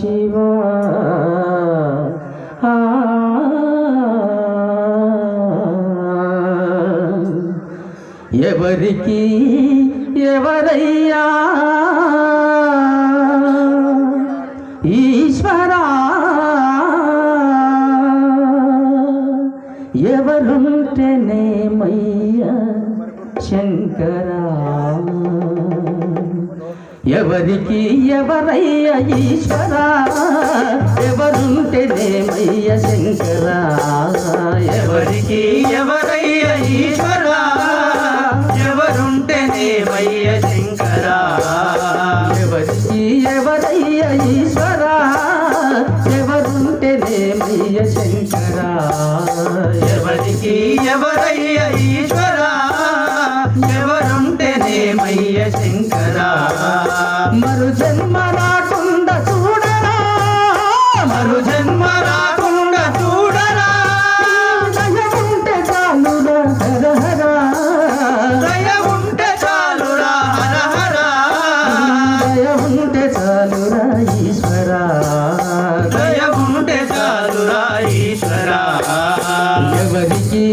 శివ. ఆ, ఎవరికి ఎవరయ్యా? ఈశ్వరా. ఎవరుంటేనేమయ్యా? శంకరా. ఎవరికి ఎవరయ్య ఈశ్వరా? ఎవరుంటేనేమయ్య శంకరా? ఎవరుంటేనేమయ్య శంకరా? మరు జన్మ రాకుండా చూడరా? మరు జన్మ రాకుండా చూడరా? దయ ఉంటే చాలురా దయ ఉంటే చాలురా దయ ఉంటే చాలురా ఈశ్వరా. దయ ఉంటే చాలురా ఈశ్వరా. ఎవరికి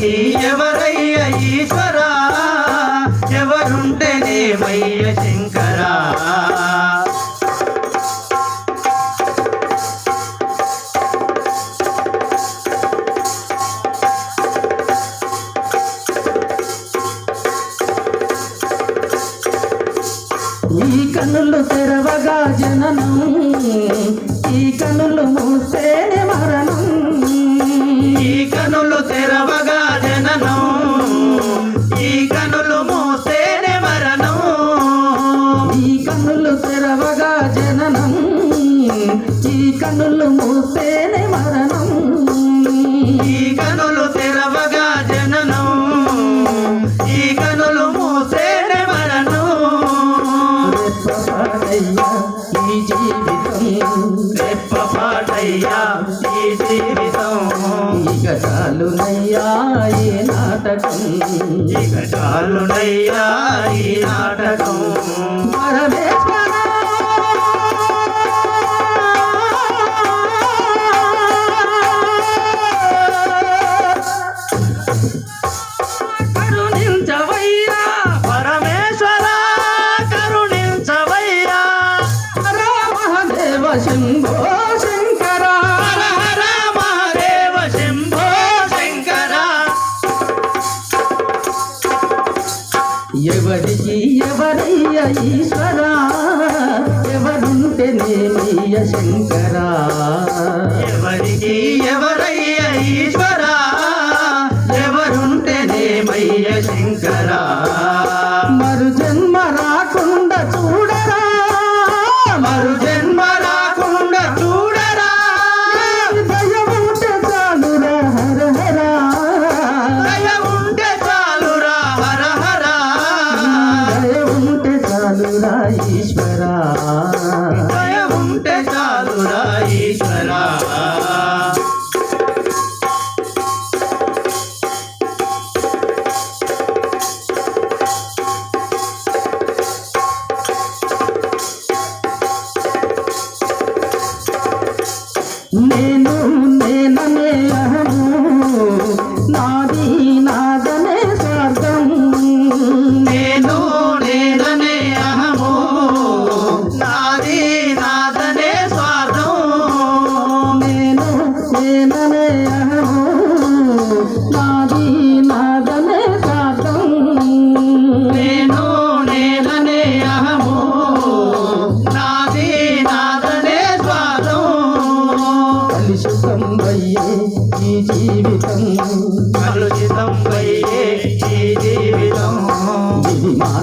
ఎవరయ్య ఈశ్వరా? ఎవరుంటేనేమయ్య శంకర? కన్నులు మూస్తేనే మరణం. ఈ కనులు తెరవగా జననం. ఈ కనులు మూస్తేనే మరణం. రెప్పపాటయ్యా ఈ జీవితం. రెప్పపాటయ్యా ఈ జీవితం. ఇక చాలునయ్యా ఈ నాటకం. ఇక చాలునయ్యా ఈ నాటకం. పరమేశ్వరా ఈశ్వరా ఎవరుంటేనేమయ్య శంకరా. ఎవరికి ఎవరయ్య ఈశ్వరా ఎవరుంటేనేమయ్య శంకరా. మరు నేను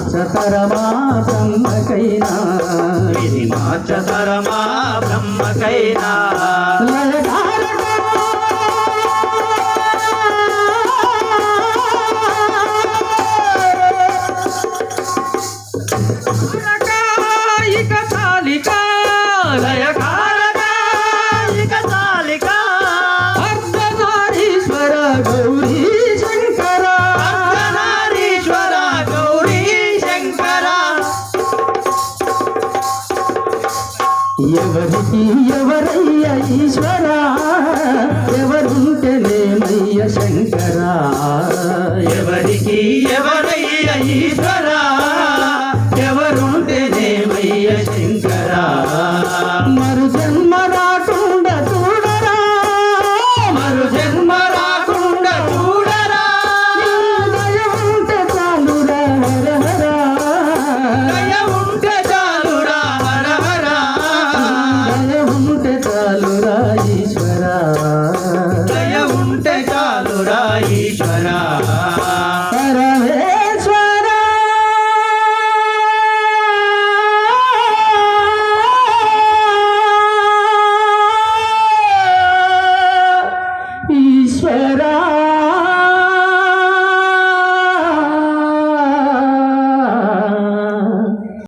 మార్చతరమా బ్రహ్మకైనా? ఇది మార్చతరమా బ్రహ్మకైనా? ఎవరికి ఎవరయ్య ఈశ్వర? ఎవరుంటేనేమయ్య శంకర? ఎవరికి ఎవరయ్య ఈశ్వర?